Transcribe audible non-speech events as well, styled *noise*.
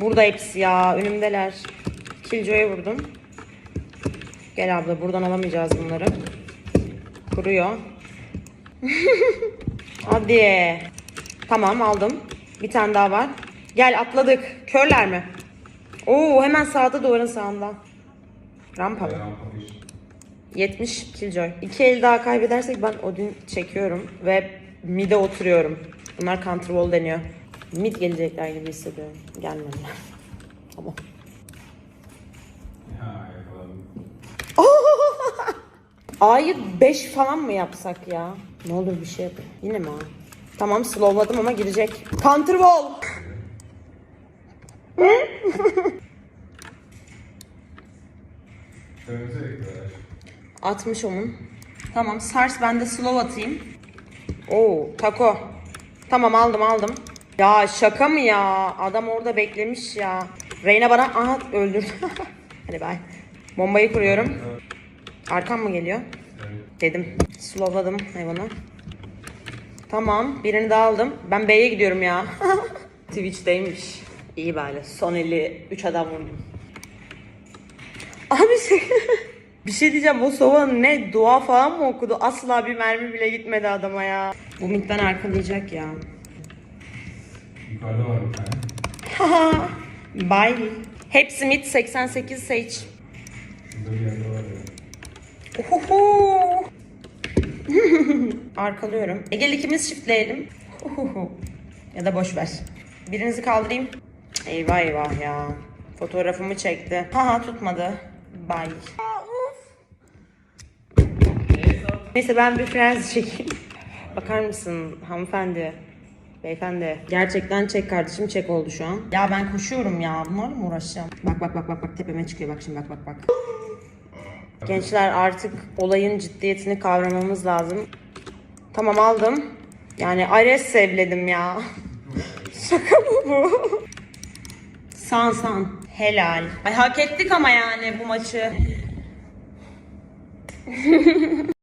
Burada hepsi ya. Önümdeler. Killjoy'a vurdum. Gel abla buradan alamayacağız bunları. Kuruyor. *laughs* Hadi. Tamam aldım. Bir tane daha var. Gel atladık. Körler mi? Oo hemen sağda duvarın sağında. Rampa mı? Rampa bir. 70 Killjoy. İki el daha kaybedersek ben Odin çekiyorum ve mid'e oturuyorum. Bunlar counter wall deniyor. Mid gelecekler gibi hissediyorum. Gelmediler. *laughs* Tamam. *laughs* A'yı 5 falan mı yapsak ya? Ne olur bir şey yapın. Yine mi A? Tamam slowladım ama girecek. Counter wall. 60 onun. Tamam Sars ben de slow atayım. Oo taco. Tamam aldım aldım. Ya şaka mı ya? Adam orada beklemiş ya. Reyna bana aha öldürdü. *laughs* Hadi bay. Bombayı kuruyorum. Arkam mı geliyor? Dedim. Slowladım hayvanı. Tamam birini daha aldım. Ben B'ye gidiyorum ya. *laughs* Twitch'teymiş. İyi böyle. Son 53 adam vurdum. Abi şey... *laughs* bir şey diyeceğim o sova ne dua falan mı okudu? Asla bir mermi bile gitmedi adama ya. Bu midden arkalayacak ya. Yukarıda var bir tane. *laughs* Bye. Hepsi mid 88 sage. Şurada bir yerde var ya. Uhuhu. *laughs* Arkalıyorum. E gel ikimiz shiftleyelim. Uhuhu. ya da boş ver. Birinizi kaldırayım. Eyvah eyvah ya. Fotoğrafımı çekti. Haha tutmadı. Bye. Neyse ben bir frenz çekeyim. *laughs* Bakar mısın hanımefendi? Beyefendi. Gerçekten çek kardeşim çek oldu şu an. Ya ben koşuyorum ya. Bunlarla mı uğraşacağım? Bak bak bak bak bak tepeme çıkıyor bak şimdi bak bak bak. Gençler artık olayın ciddiyetini kavramamız lazım. Tamam aldım. Yani Ares sevledim ya. *laughs* Şaka mı bu? San san. Helal. Ay hak ettik ama yani bu maçı. *laughs*